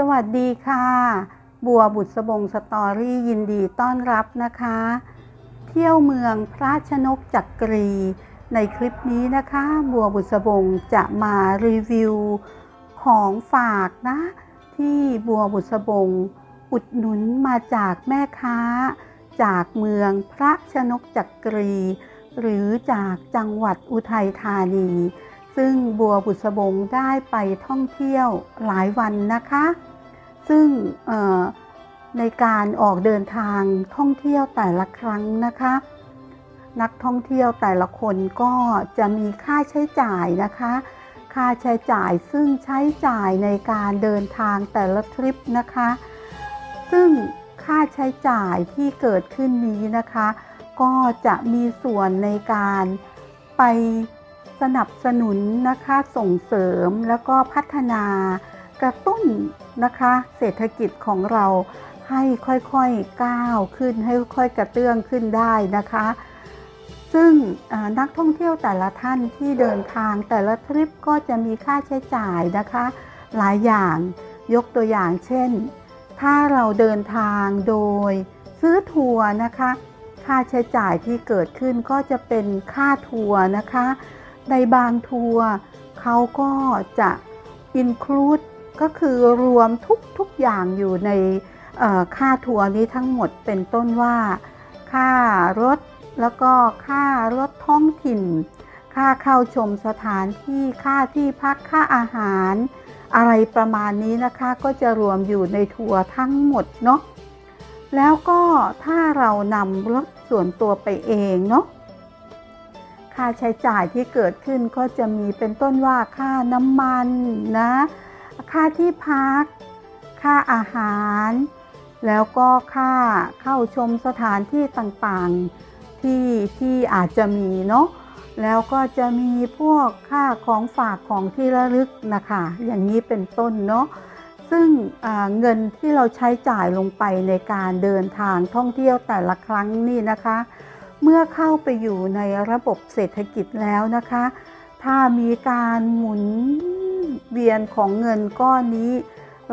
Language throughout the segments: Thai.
สวัสดีค่ะ บัวบุษบงสตอรี่ยินดีต้อนรับนะคะ เที่ยวเมืองพระชนกจักรี ในคลิปนี้นะคะ บัวบุษบงจะมารีวิวของฝากนะ ที่บัวบุษบงอุดหนุนมาจากแม่ค้า จากเมืองพระชนกจักรี หรือจากจังหวัดอุทัยธานี ซึ่งบัวบุษบงได้ไปท่องเที่ยวหลายวันนะคะ ซึ่งในการออกเดินทางท่องเที่ยวแต่ละครั้งนะคะ นักท่องเที่ยวแต่ละคนก็จะมีค่าใช้จ่ายนะคะ ค่าใช้จ่ายซึ่งใช้จ่ายในการเดินทางแต่ละทริปนะคะ ซึ่งค่าใช้จ่ายที่เกิดขึ้นนี้นะคะ ก็จะมีส่วนในการไป สนับสนุนนะคะส่งเสริมแล้วก็พัฒนากระตุ้นนะคะเศรษฐกิจของเราให้ค่อยๆก้าวขึ้นให้ค่อยๆกระเตื้องขึ้นได้นะคะ ซึ่งนักท่องเที่ยวแต่ละท่านที่เดินทางแต่ละทริปก็จะมีค่าใช้จ่ายนะคะ หลายอย่างยกตัวอย่างเช่น ถ้าเราเดินทางโดยซื้อทัวร์นะคะ ค่าใช้จ่ายที่เกิดขึ้นก็จะเป็นค่าทัวร์นะคะ ในบางทัวร์เขาก็จะ include ก็คือรวมทุกทุกอย่างอยู่ในค่าทัวร์นี้ทั้งหมดเป็นต้นว่า ค่ารถแล้วก็ค่ารถท้องถิ่น ค่าเข้าชมสถานที่ค่าที่พักค่าอาหาร อะไรประมาณนี้นะคะก็จะรวมอยู่ในทัวร์ทั้งหมดเนาะแล้วก็ถ้าเรานำรถส่วนตัวไปเองเนาะ ค่าใช้จ่ายที่เกิดขึ้นก็จะมีเป็นต้นว่าค่าน้ำมันนะ ค่าที่พัก ค่าอาหาร แล้วก็ค่าเข้าชมสถานที่ต่างๆที่ที่อาจจะมีเนาะแล้วก็จะมีพวกค่าของฝากของที่ระลึกนะคะ อย่างนี้เป็นต้นเนาะซึ่งเงินที่เราใช้จ่ายลงไปในการเดินทางท่องเที่ยวแต่ละครั้งนี่นะคะ เมื่อเข้าไปอยู่ในระบบเศรษฐกิจแล้วนะคะ ถ้ามีการหมุนเวียนของเงินก้อนนี้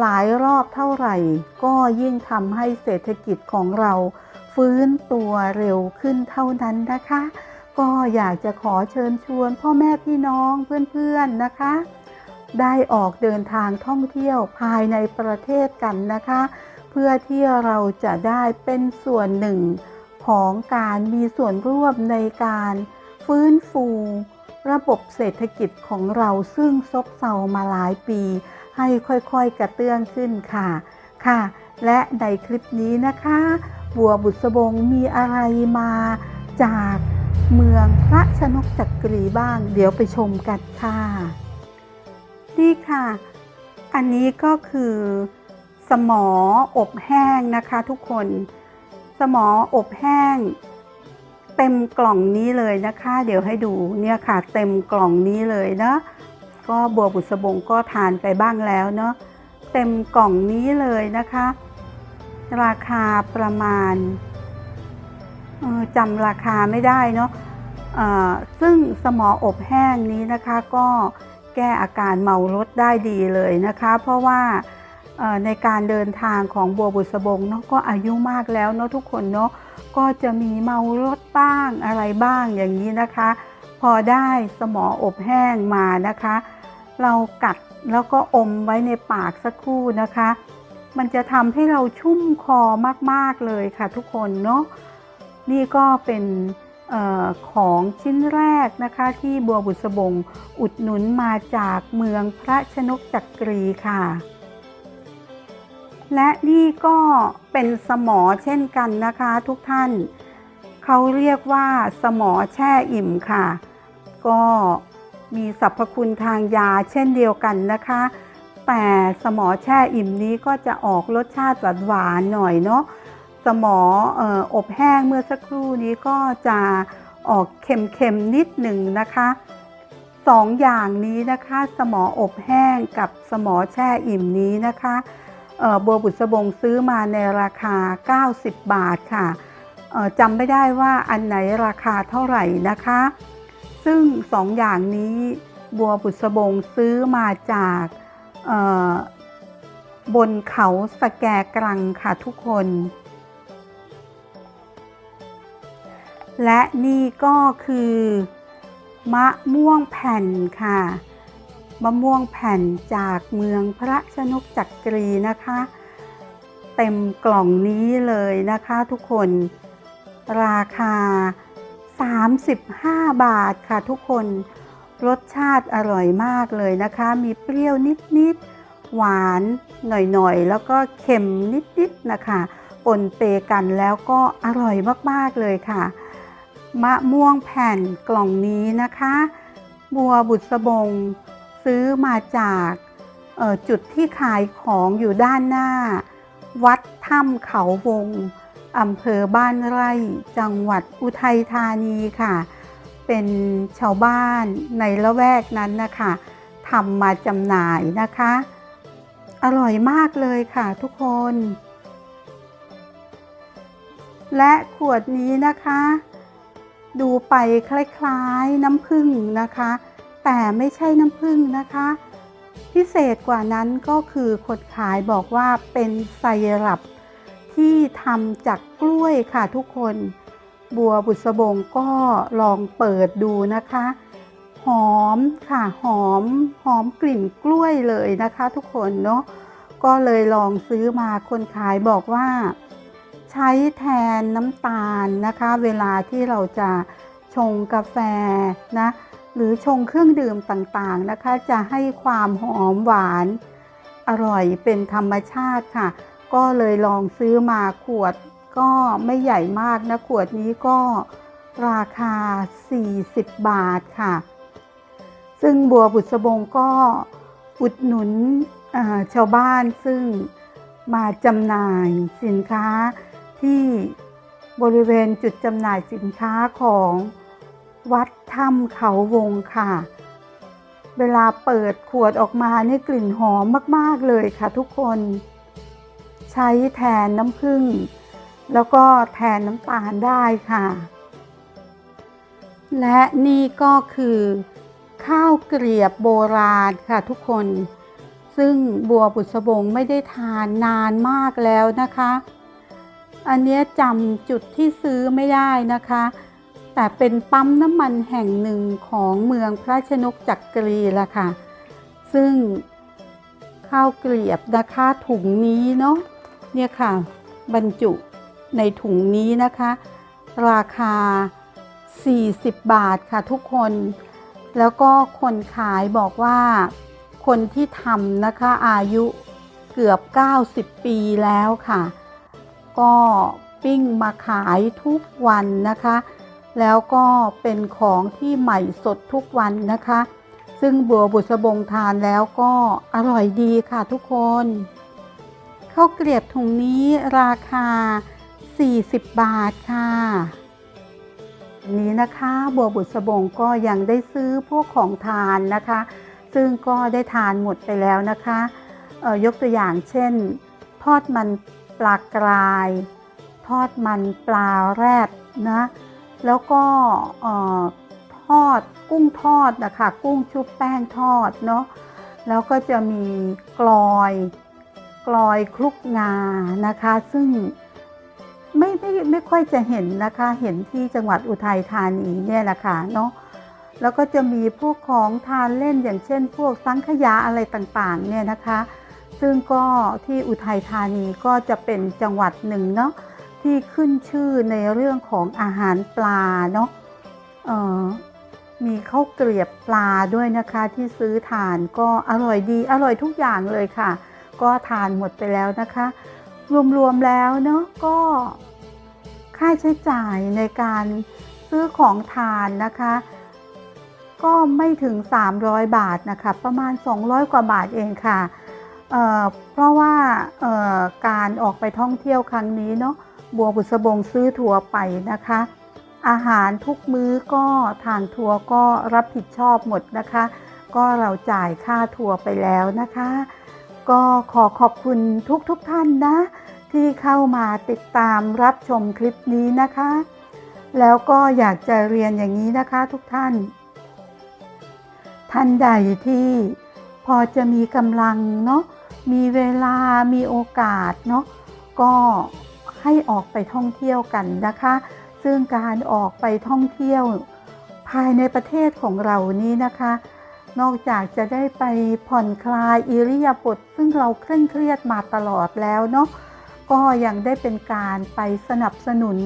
หลายรอบเท่าไหร่ ก็ยิ่งทำให้เศรษฐกิจของเรา ฟื้นตัวเร็วขึ้นเท่านั้นนะคะ ก็อยากจะขอเชิญชวนพ่อแม่พี่น้องเพื่อนๆนะคะได้ออกเดินทางท่องเที่ยวภายในประเทศกันนะคะ เพื่อที่เราจะได้เป็นส่วนหนึ่ง ของการมีส่วนร่วมในการฟื้นฟู ระบบเศรษฐกิจของเราซึ่งซบเซามาหลายปี ให้ค่อยๆกระเตื้องขึ้นค่ะค่ะ และในคลิปนี้นะคะ บัวบุษบงมีอะไรมาจากเมืองพระชนกจักรีบ้าง เดี๋ยวไปชมกันค่ะนี่ค่ะ อันนี้ก็คือสมออบแห้งนะคะทุกคน มออบแห้ง เต็มกล่องนี้เลยนะคะ เดี๋ยวให้ดูเนี่ยค่ะ เต็มกล่องนี้เลยนะก็บัวบุษบงก็ทานไปบ้างแล้วเนาะเต็มกล่องนี้เลยนะคะ ราคาประมาณจำราคาไม่ได้เนาะซึ่งสมออบแห้งนี้นะคะก็แก้อาการเมารถได้ดีเลยนะคะ เพราะว่า ในการเดินทางของบัวบุษบงเนาะก็อายุมากแล้วเนาะทุกคนเนาะก็จะมีเมารถบ้างอะไรบ้างอย่างนี้นะคะ พอได้สมออบแห้งมานะคะ เรากัดแล้วก็อมไว้ในปากสักครู่นะคะ มันจะทำให้เราชุ่มคอมากๆเลยค่ะทุกคนเนาะนี่ก็เป็นออของชิ้นแรกนะคะที่บัวบุษบงอุดหนุนมาจากเมืองพระชนกจักรีค่ะ และนี่ก็เป็นสมอเช่นกันนะคะ ทุกท่าน เขาเรียกว่าสมอแช่อิ่มค่ะ ก็มีสรรพคุณทางยาเช่นเดียวกันนะคะ แต่สมอแช่อิ่มนี้ก็จะออกรสชาติหวานๆหน่อยเนาะสมอออบแห้งเมื่อสักครู่นี้ก็จะออกเค็มๆนิดหนึ่งนะคะสองอย่างนี้นะคะ สมออบแห้งกับสมอแช่อิ่มนี้นะคะ บัวบุษบงซื้อมาในราคา 90 บาทค่ะจำไม่ได้ว่าอันไหนราคาเท่าไหร่นะคะ ซึ่งสองอย่างนี้บัวบุษบงซื้อมาจากบนเขาสแกกรังค่ะทุกคน และนี่ก็คือ มะม่วงแผ่นค่ะ มะม่วงแผ่นจากเมืองพระชนกจักกรีนะคะ เต็มกล่องนี้เลยนะคะทุกคน ราคา 35 บาทค่ะทุกคนรสชาติอร่อยมากเลยนะคะ มีเปรี้ยวนิดๆ หวานหน่อยๆ แล้วก็เค็มนิดๆ นะคะ ปนเปกันแล้วก็อร่อยมากๆ เลยค่ะ มะม่วงแผ่นกล่องนี้นะคะ บัวบุษบง ซื้อมาจากจุดที่ขายของอยู่ด้านหน้า วัดถ้ำเขาวงอำเภอบ้านไร่ จังหวัดอุทัยธานีค่ะ เป็นชาวบ้านในละแวกนั้นนะคะทำมาจำหน่ายนะคะ อร่อยมากเลยค่ะทุกคน และขวดนี้นะคะ ดูไปคล้ายๆน้ำผึ้งนะคะ แต่ไม่ใช่น้ำผึ้งนะคะ พิเศษกว่านั้นก็คือคนขายบอกว่าเป็นไซรัปที่ทำจากกล้วยค่ะทุกคน บัวบุษบงก็ลองเปิดดูนะคะ หอมค่ะหอมหอมกลิ่นกล้วยเลยนะคะ ทุกคนเนาะก็เลยลองซื้อมาคนขายบอกว่า ใช้แทนน้ำตาลนะคะ เวลาที่เราจะชงกาแฟนะ หรือชงเครื่องดื่มต่างๆนะคะ จะให้ความหอมหวาน อร่อยเป็นธรรมชาติค่ะ ก็เลยลองซื้อมาขวดก็ไม่ใหญ่มากนะ ขวดนี้ก็ราคา 40 บาทค่ะ ซึ่งบัวบุษบงก็อุดหนุนชาวบ้านซึ่งมาจำหน่ายสินค้าที่บริเวณจุดจำหน่ายสินค้าของ วัดถ้ำเขาวงค่ะ เวลาเปิดขวดออกมานี่กลิ่นหอมมากๆเลยค่ะทุกคน ใช้แทนน้ำผึ้งแล้วก็แทนน้ำตาลได้ค่ะ และนี่ก็คือ ข้าวเกลียบโบราณค่ะทุกคน ซึ่งบัวบุษบงไม่ได้ทานนานมากแล้วนะคะ อันนี้จำจุดที่ซื้อไม่ได้นะคะ แต่เป็นปั๊มน้ำมันแห่งหนึ่งของเมืองพระชนกจักกรีละค่ะ ซึ่งข้าวเกลียบนะคะถุงนี้เนาะเนี่ยค่ะ บรรจุในถุงนี้นะคะ ราคา 40 บาทค่ะทุกคน แล้วก็คนขายบอกว่าคนที่ทำนะคะอายุเกือบ 90 ปีแล้วค่ะ ก็ปิ้งมาขายทุกวันนะคะ แล้วก็เป็นของที่ใหม่สดทุกวันนะคะ ซึ่งบัวบุษบงทานแล้วก็อร่อยดีค่ะทุกคนข้าวเกลียบถุงนี้ราคา 40 บาทค่ะนี้นะคะบัวบุษบงก็ยังได้ซื้อพวกของทานนะคะ ซึ่งก็ได้ทานหมดไปแล้วนะคะยกตัวอย่างเช่น ทอดมันปลากราย ทอดมันปลาแรดนะ แล้วก็ทอดกุ้งทอดนะคะกุ้งชุบแป้งทอดเนาะแล้วก็จะมีกลอยกลอยคลุกงานะคะ ซึ่งไม่ไม่ไม่ค่อยจะเห็นนะคะ เห็นที่จังหวัดอุทัยธานีเนี่ยนะคะเนาะแล้วก็จะมีพวกของทานเล่นอย่างเช่น พวกสังขยาอะไรต่างๆเนี่ยนะคะ ซึ่งก็ที่อุทัยธานีก็จะเป็นจังหวัดหนึ่งเนาะ ที่ขึ้นชื่อในเรื่องของอาหารปลาเนาะมีข้าวเกลียบปลาด้วยนะคะที่ซื้อทานก็อร่อยดีอร่อยทุกอย่างเลยค่ะ ก็ทานหมดไปแล้วนะคะ รวมๆแล้วเนาะก็ ค่าใช้จ่ายในการซื้อของทานนะคะ ก็ไม่ถึง 300 บาทนะคะ ประมาณ 200 กว่าบาทเองค่ะเเพราะว่าการออกไปท่องเที่ยวครั้งนี้เนาะ บัวบุษบงซื้อทัวร์ไปนะคะ อาหารทุกมื้อก็ทางทัวร์ก็รับผิดชอบหมดนะคะ ก็เราจ่ายค่าทัวร์ไปแล้วนะคะ ก็ขอขอบคุณทุกทุกท่านนะ ที่เข้ามาติดตามรับชมคลิปนี้นะคะ แล้วก็อยากจะเรียนอย่างนี้นะคะทุกท่าน ท่านใดที่พอจะมีกำลังเนาะมีเวลามีโอกาสเนาะก็ ให้ออกไปท่องเที่ยวกันนะคะ ซึ่งการออกไปท่องเที่ยวภายในประเทศของเรานี้นะคะ นอกจากจะได้ไปผ่อนคลายอิริยาบถซึ่งเราเคร่งเครียดมาตลอดแล้วเนาะก็ยังได้เป็นการไปสนับสนุน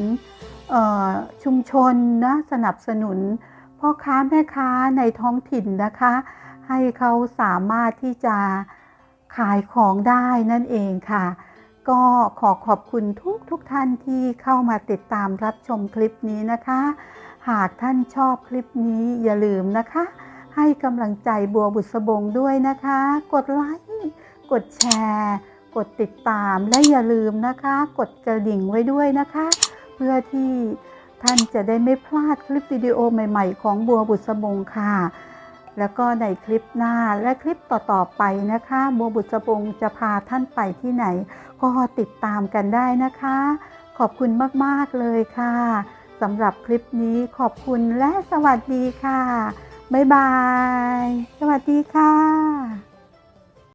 ชุมชนนะสนับสนุนพ่อค้าแม่ค้าในท้องถิ่นนะคะ ให้เขาสามารถที่จะขายของได้นั่นเองค่ะ ก็ขอขอบคุณทุกทุกท่านที่เข้ามาติดตามรับชมคลิปนี้นะคะ หากท่านชอบคลิปนี้อย่าลืมนะคะ ให้กำลังใจบัวบุษบงด้วยนะคะ กดไลค์กดแชร์ กดติดตามและอย่าลืมนะคะ กดกระดิ่งไว้ด้วยนะคะ เพื่อที่ท่านจะได้ไม่พลาดคลิปวิดีโอใหม่ ๆ ของบัวบุษบงค่ะ แล้วก็ในคลิปหน้าและคลิปต่อๆไปนะคะบัวบุษบงจะพาท่านไปที่ไหน ก็ติดตามกันได้นะคะ ขอบคุณมากๆเลยค่ะสำหรับคลิปนี้ขอบคุณและสวัสดีค่ะ บ๊ายบาย สวัสดีค่ะ